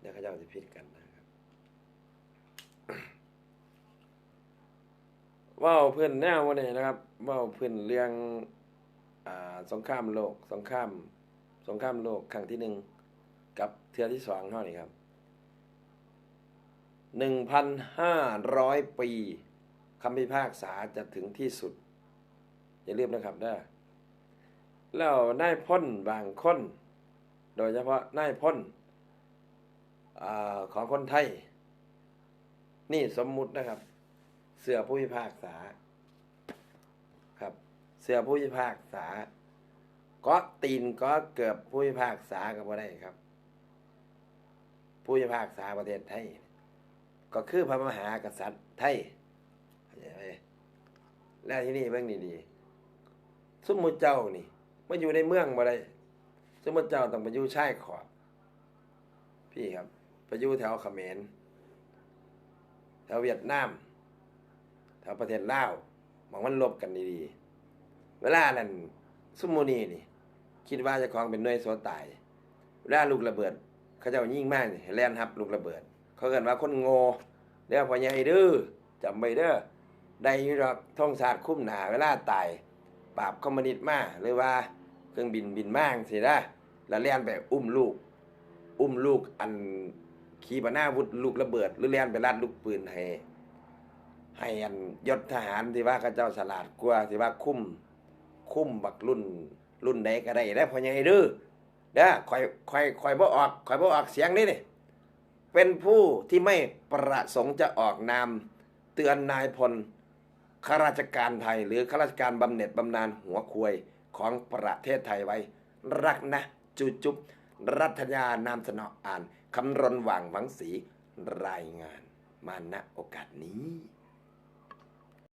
เดี๋ยวเขาเจ้าจะพิดกันนะครับเว่าเพื่อนแนววันนี้นะครับเว่าเพื่อนเรื่องอสงครามโลกสงครามสงครามโลกครั้งที่หนึ่งกับเทือที่สองเท่านี้ครับหนึ่งพันห้าร้อยปีคำพิพากษาจะถึงที่สุด อย่าลืมนะครับเด้แล้วนายพ่นบางคน โดยเฉพาะนายพ่น อของคนไทย นี่สมมุตินะครับ เสือผู้พิพากษา ครับ เสือผู้พิพากษาก็ตีนก็เกือบผู้พิพากษาก็บ่ได้ครับ ผู้พิพากษาประเทศไทย ก็คือพระมหากษัตริย์ไทยแล้วที่นี่เบิ่งดีๆสมมุติเจ้านี่มาอยู่ในเมืองบ่ได้สมมุติเจ้าต้องไปอยู่ชายขอบพี่ครับ ไปอยู่แถวเขมรแถวเวียดนามแถวประเทศลาวมองมันลบกันดีๆ เวลานั้นซุมโมนีนี่ คิดว่าจะคลองเป็นหน่วยโซตาย เวลาลูกระเบิด เขาเจ้ายิ่งมากนี่แล่นทับลูกระเบิด เขาเกินว่าคนโง่เด้อพ่อใหญ่เด้อจำไว้เด้อได้อยู่ดอกท่องศาสตร์คุ้มหนาเวลาตายปราบคอมมิวนิสต์มาหรือว่าเครื่องบินบินมากสินะแล้วแล่นไปอุ้มลูก อุ้มลูกอัน ขีปนาวุธลูกระเบิด หรือแล่นไปลัดลูกปืนให้ให้อันยศทหารที่ว่าเขาเจ้าฉลาดกว่าที่ว่าคุ้มคุ้มบักรุ่นรุ่นใดก็ได้ได้พอใหญ่เด้อเด้อคอยคอยคอยบ่ออกคอยบ่ออกเสียงนี่นี่เป็นผู้ที่ไม่ประสงค์จะออกนามเตือนนายพลข้าราชการไทย หรือข้าราชการบำเหน็จบำนาญหัวควยของประเทศไทยไว้ รักนะจุจุบรัฐยานามสนออ่าน คำรณหว่างหวังสีรายงานมาณโอกาสนี้